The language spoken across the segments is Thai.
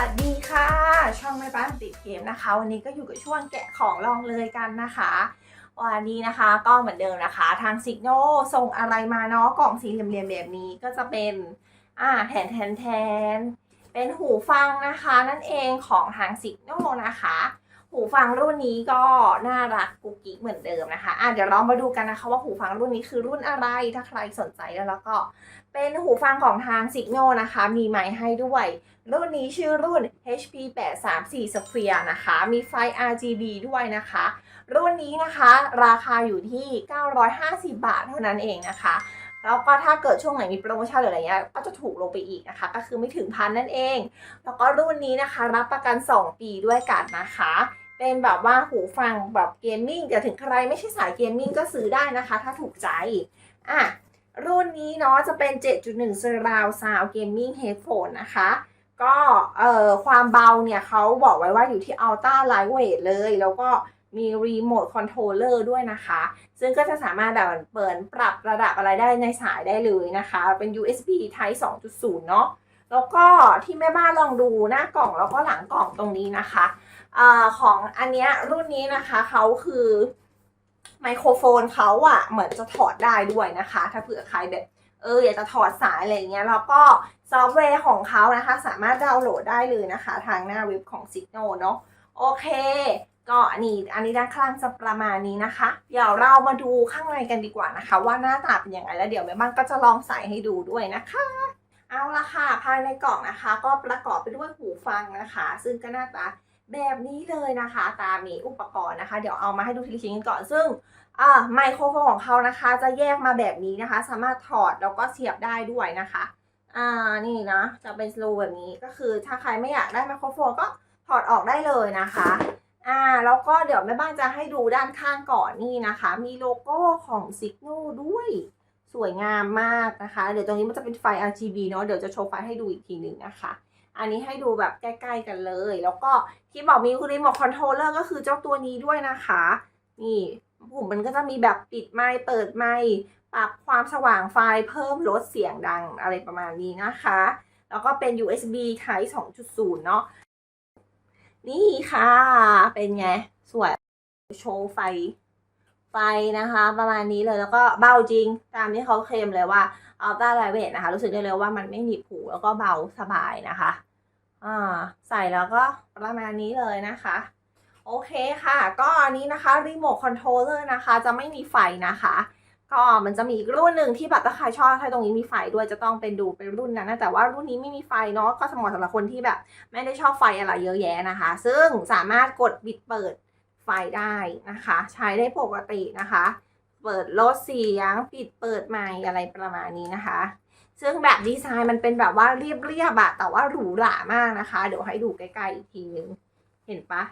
วัสดีค่ะ ช่องแม่บ้านติดเกมนะคะ วันนี้ก็อยู่กับช่วงแกะของลองเลยกันนะคะ วันนี้นะคะก็เหมือนเดิมนะคะ ทางสิกโนส่งอะไรมาเนาะกล่องสี่เหลี่ยมๆแบบนี้ก็จะเป็นอ่าแทนแทนแทนเป็นหูฟังนะคะ นั่นเองของทางสิกโนนะคะ หูฟังรุ่นนี้ก็น่ารักกุ๊กกิ๊กเหมือนเดิมนะคะอะเดี๋ยวเรามาดูกันนะคะว่าหูฟังรุ่นนี้คือรุ่นอะไร ถ้าใครสนใจแล้วก็ เป็นหูฟังของทาง Signal นะคะ มีไมค์ให้ด้วย รุ่นนี้ชื่อรุ่น HP 8 3 4 Sphere นะคะ มีไฟ RGB ด้วยนะคะ รุ่นนี้นะคะ ราคาอยู่ที่ 950 บาทเท่านั้นเองนะคะแล้วก็ถ้าเกิดช่วงไหนมีโปรโมชั่นหรืออะไรเงี้ยก็จะถูกลงไปอีกนะคะ ก็คือไม่ถึงพันนั่นเอง แล้วก็รุ่นนี้นะคะ รับประกัน 2 ปีด้วยกันนะคะ เป็นแบบว่าหูฟังแบบเกมมิ่งแต่ถึงใครไม่ใช่สายเกมมิ่งก็ซื้อได้นะคะ ถ้าถูกใจอะรุ่นนี้เนาะจะเป็น 7.1 Surround Sound Gaming Headphone นะคะ ก็เอ่อความเบาเนี่ยเขาบอกไว้ว่าอยู่ที่ Ultra Lightweight เลย แล้วก็มี Remote Controller ด้วยนะคะ ซึ่งก็จะสามารถแบบเปิดปรับระดับอะไรได้ในสายได้เลยนะคะ เป็น USB Type 2.0 เนาะ แล้วก็ที่แม่บ้านลองดูหน้ากล่องแล้วก็หลังกล่องตรงนี้นะคะอของอันเนี้ยรุ่นนี้นะคะเขาคือไมโครโฟนเขาอะเหมือนจะถอดได้ด้วยนะคะ ถ้าเผื่อใครแบบเอออยากจะถอดสายอะไรเงี้ยแล้วก็ซอฟต์แวร์ของเขานะคะ สามารถดาวน์โหลดได้เลยนะคะ ทางหน้าเว็บของ Signal เนาะโอเค ก็นนี้อันนี้ด้านข้างจะประมาณนี้นะคะ เดี๋ยวเรามาดูข้างในกันดีกว่านะคะ ว่าหน้าตาเป็นยังไงแล้วเดี๋ยวแม่บ้านก็จะลองใส่ให้ดูด้วยนะคะ เอาละค่ะ ภายในกล่องนะคะ ก็ประกอบไปด้วยหูฟังนะคะ ซึ่งก็หน้าตาแบบนี้เลยนะคะ ตามีอุปกรณ์นะคะ เดี๋ยวเอามาให้ดูทีละชิ้นกันก่อน ซึ่งไมโครโฟนของเขานะคะ จะแยกมาแบบนี้นะคะ สามารถถอดแล้วก็เสียบได้ด้วยนะคะ อ่า นี่นะ จะเป็นสโลว์แบบนี้ ก็คือถ้าใครไม่อยากได้ไมโครโฟนก็ถอดออกได้เลยนะคะ อ่า แล้วก็เดี๋ยวแม่บ้านจะให้ดูด้านข้างก่อนนี่นะคะ มีโลโก้ของ Signal ด้วย สวยงามมากนะคะ เดี๋ยวตรงนี้มันจะเป็นไฟ RGB เนาะเดี๋ยวจะโชว์ไฟให้ดูอีกทีหนึ่งนะคะ อันนี้ให้ดูแบบใกล้ๆกันเลย แล้วก็ที่บอกมีรีโมทคอนโทรลเลอร์ก็คือเจ้าตัวนี้ด้วยนะคะ นี่ปุ่มมันก็จะมีแบบปิดไมค์เปิดไมค์ปรับความสว่างไฟเพิ่มลดเสียงดังอะไรประมาณนี้นะคะ แล้วก็เป็น USB Type 2.0 เนาะนี่ค่ะ เป็นไง สวย โชว์ไฟ ไฟนะคะ ประมาณนี้เลยแล้วก็เบาจริง ตามที่เขาเคลมเลยว่า Ultra Lightweight นะคะ รู้สึกได้เลยว่ามันไม่หนีบหูแล้วก็เบาสบายนะคะอ่าใส่แล้วก็ประมาณนี้เลยนะคะโอเคค่ะ ก็อันนี้นะคะรีโมทคอนโทรลเลอร์นะคะ จะไม่มีไฟนะคะ ก็มันจะมีอีกรุ่นหนึ่งที่แบบถ้าใครชอบถ้าตรงนี้มีไฟด้วยจะต้องเป็นดูเป็นรุ่นนั้นนะแต่ว่ารุ่นนี้ไม่มีไฟเนาะก็สมมติสำหรับคนที่แบบ ไม่ได้ชอบไฟอะไรเยอะแยะนะคะ ซึ่งสามารถกดบิดเปิด ไฟได้นะคะ ใช้ได้ปกตินะคะ เปิดลดเสียง ปิดเปิดไมค์อะไรประมาณนี้นะคะ ซึ่งแบบดีไซน์มันเป็นแบบว่าเรียบๆอะแต่ว่าหรูหรามากนะคะ เดี๋ยวให้ดูใกล้ๆอีกทีนึง เห็นปะ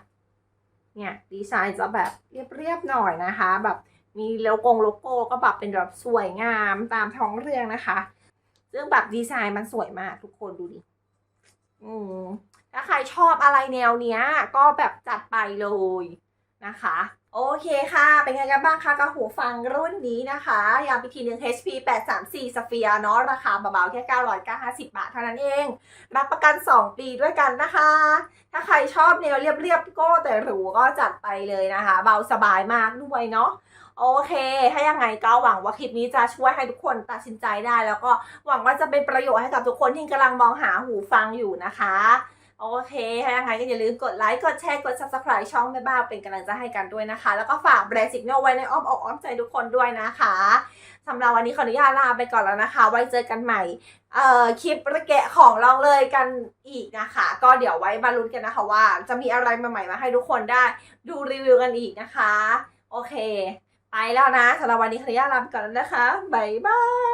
เนี่ยดีไซน์จะแบบเรียบๆหน่อยนะคะ แบบมีโลโก้โลโก้ก็แบบเป็นแบบสวยงามตามท้องเรื่องนะคะ ซึ่งแบบดีไซน์มันสวยมากทุกคนดูดิอืมถ้าใครชอบอะไรแนวเนี้ย ก็แบบจัดไปเลย นะคะ โอเคค่ะ เป็นไงกันบ้างคะกับหูฟังรุ่นนี้นะคะยาวไปทีหนึ่ง HP 834 Sphere เนาะราคาเบาๆแค่990บาทเท่านั้นเอง รับประกัน 2 ปีด้วยกันนะคะ ถ้าใครชอบแนวเรียบๆ ก็แต่หรูก็จัดไปเลยนะคะ เบาสบายมากด้วยเนาะโอเค ถ้ายังไงก็หวังว่าคลิปนี้จะช่วยให้ทุกคนตัดสินใจได้ แล้วก็หวังว่าจะเป็นประโยชน์ให้กับทุกคนที่กำลังมองหาหูฟังอยู่นะคะ โอเคถ้ายังไงก็อย่าลืมกดไลค์ กดแชร์ กด subscribe ช่องแม่บ้าเป็นกำลังใจให้กันด้วยนะคะ แล้วก็ฝากแบรนด์สิกโนไว้ในอ้อมอกอ้อมใจทุกคนด้วยนะคะสำหรับวันนี้ขออนุญาตลาไปก่อนแล้วนะคะ ไว้เจอกันใหม่เอ่อคลิประแกะของลองเลยกันอีกนะคะ ก็เดี๋ยวไว้มาลุ้นกันนะคะว่า จะมีอะไรใหม่ๆมาให้ทุกคนได้ดูรีวิวกันอีกนะคะ โอเค ไปแล้วนะสำหรับวันนี้ขออนุญาตลาไปก่อนแล้วนะคะบ๊ายบาย